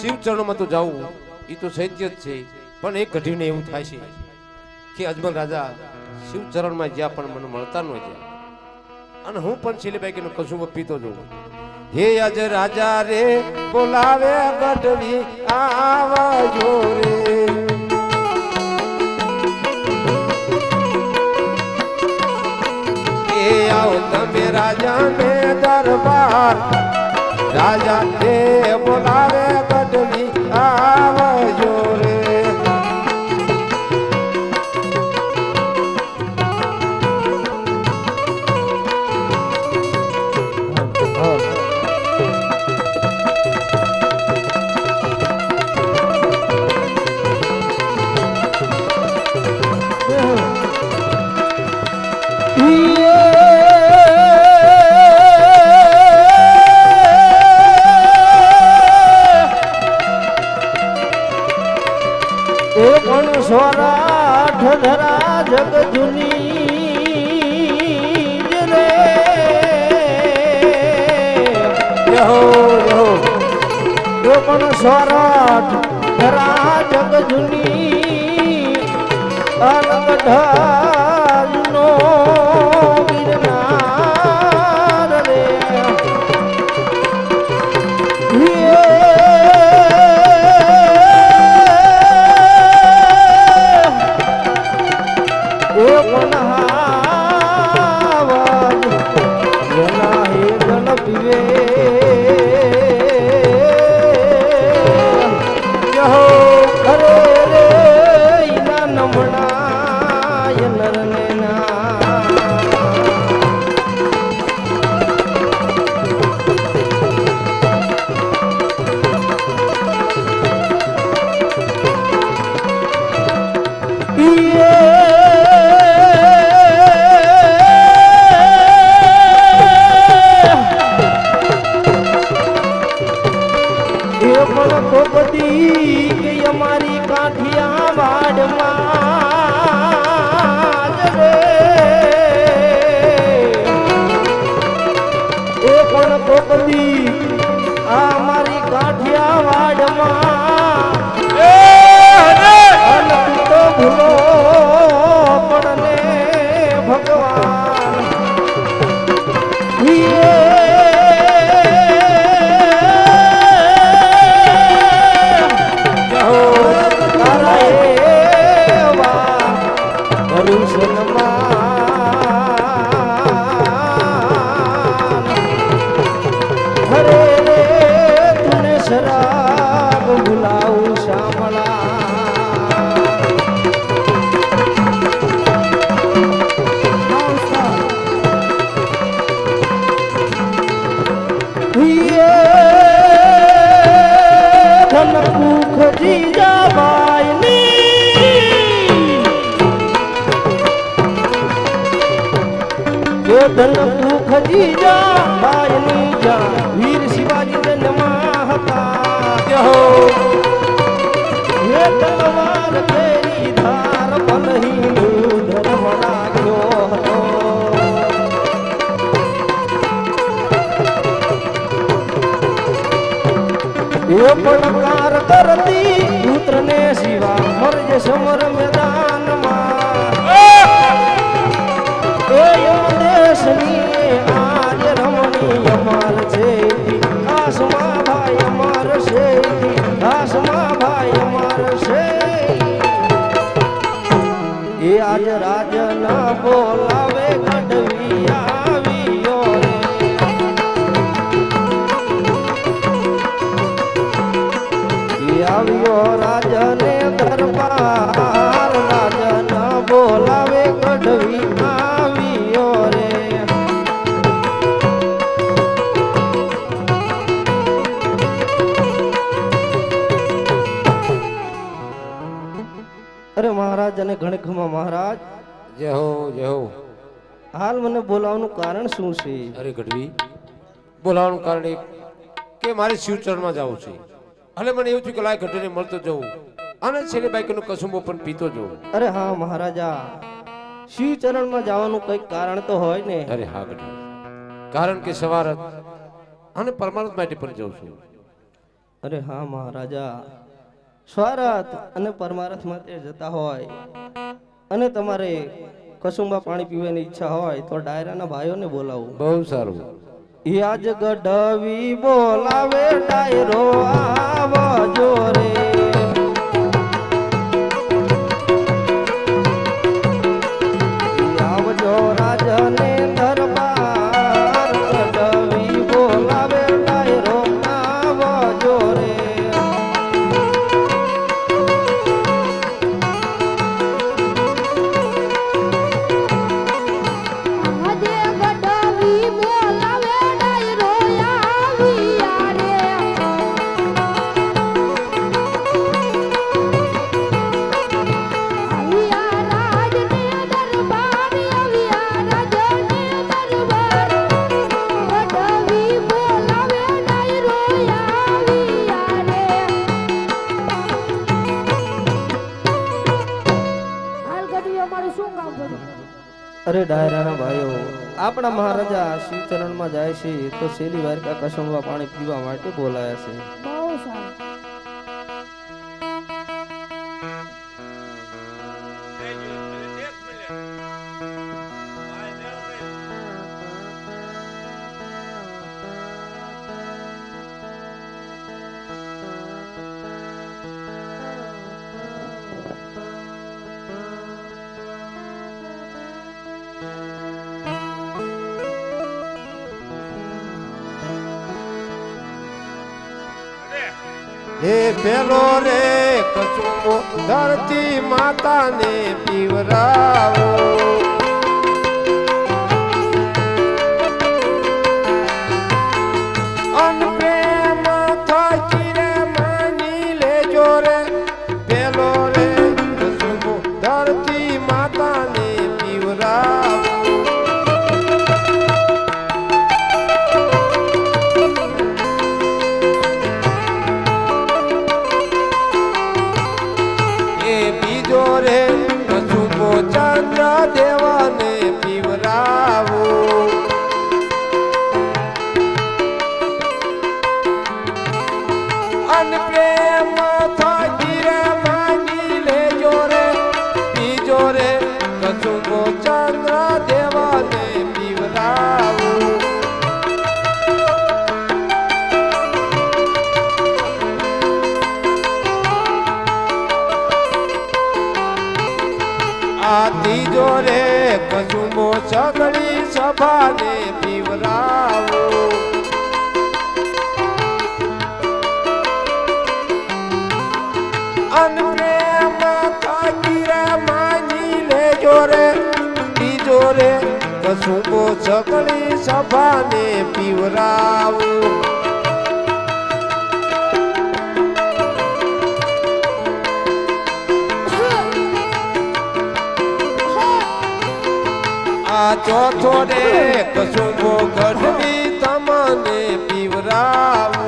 શિવ ચરણોમાં તો જાવું એ તો સત્ય જ છે. પણ એક કઢીને એવું થાય છે કે અજમલ રાજા શિવ ચરણમાં જ્યાં પણ મને મળતા ન જ્યાં અને હું પણ શીલીબાઈ કે કશું પીતો જોઉં. હે અજ રાજા રે, બોલાવે ગઢવી આવજો રે. એ આવો તમે રાજા ને દરબાર. રાજા રે, બોલાવે એ પણ સ્વરાઠ ધરા જગ જુની રે. યહો યહો પણ સ્વરાઠ ધરા જગ જુની. અલગ અમારી કાઠિયા વાડમાં. એ પણ તો આ મારી કાઠિયા વાડમાં. 干嘛 ધન ભૂખ જીજા બાયની જા વીર શિવાજી જન્મા હતા યહો હે તલવાર મેદાનમાં. એ અરે મહારાજ અને ગણખમા મહારાજ. યહો યહો હાલ મને બોલાવવાનું કારણ શું છે? અરે ગઢવી બોલાવાનું કારણ એ કે મારે શિવચરણમાં જવું છે. અને મને એવું થયું કે લાય ઘટીને મળતો જવું. અને છેલ્લે બાઈકનું કસુંબો પણ પીતો જવું. અરે હા મહારાજા. શિવચરણમાં જવાનું કંઈક કારણ તો હોય ને. અરે હા ગઢવી. કારણ કે સવાર અને પરમાનંદ માટે પણ જઉં છું. અરે હા મહારાજા. સ્વાર્થ અને પરમાર્થ માટે જતા હોય અને તમારે કસુંબા પાણી પીવાની ઈચ્છા હોય તો ડાયરાના ભાઈઓને બોલાવું. બહુ સારું. યાજ ગઢવી બોલાવે ડાયરો આવો રે ડાયરાના ભાઈઓ આપણા મહારાજા શિવચરણમાં જાય છે તો શેલી વારકા કસમવા પાણી પીવા માટે બોલાયા છે. હે પેલો રે કચુંબો ધરતી માતાને પીવરાવો. બીજો અન પ્રેમ થાકી રે માની લેજો રે. ત્રીજો રે કસુમો સગળી સભાને પીવરાવું. આ ચોથો રે કસુંબો ગઢવી તમને પીવરાવું.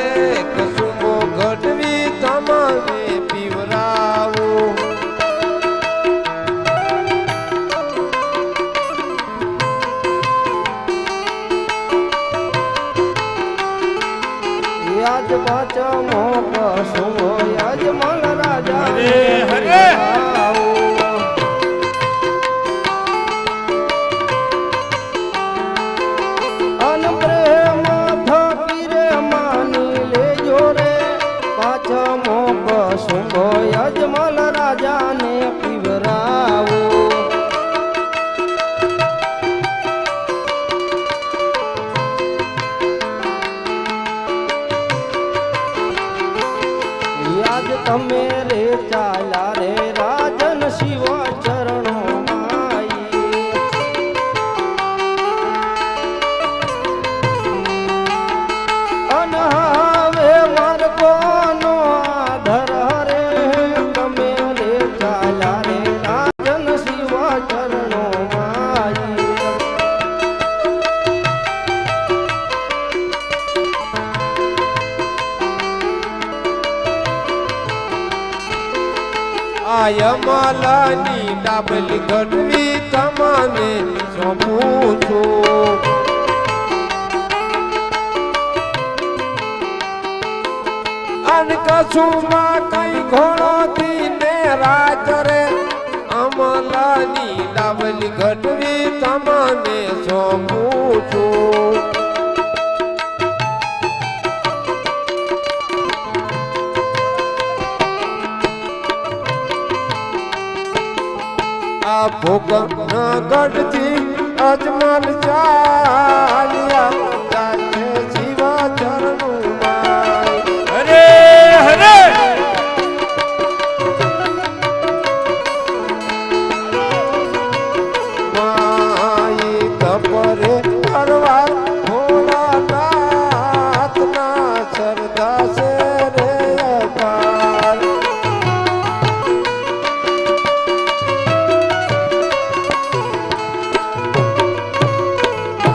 ચોથો તમે ડાબલી ઘડવી તમને સોંપું છું. અન કસુમાં કઈ ઘોડો ને રાજ રે, અમલાની ડાબલી ઘડવી તમને સોંપું છું. આ ભૂકંપ ગઢથી અજમલ ચાલ્યા.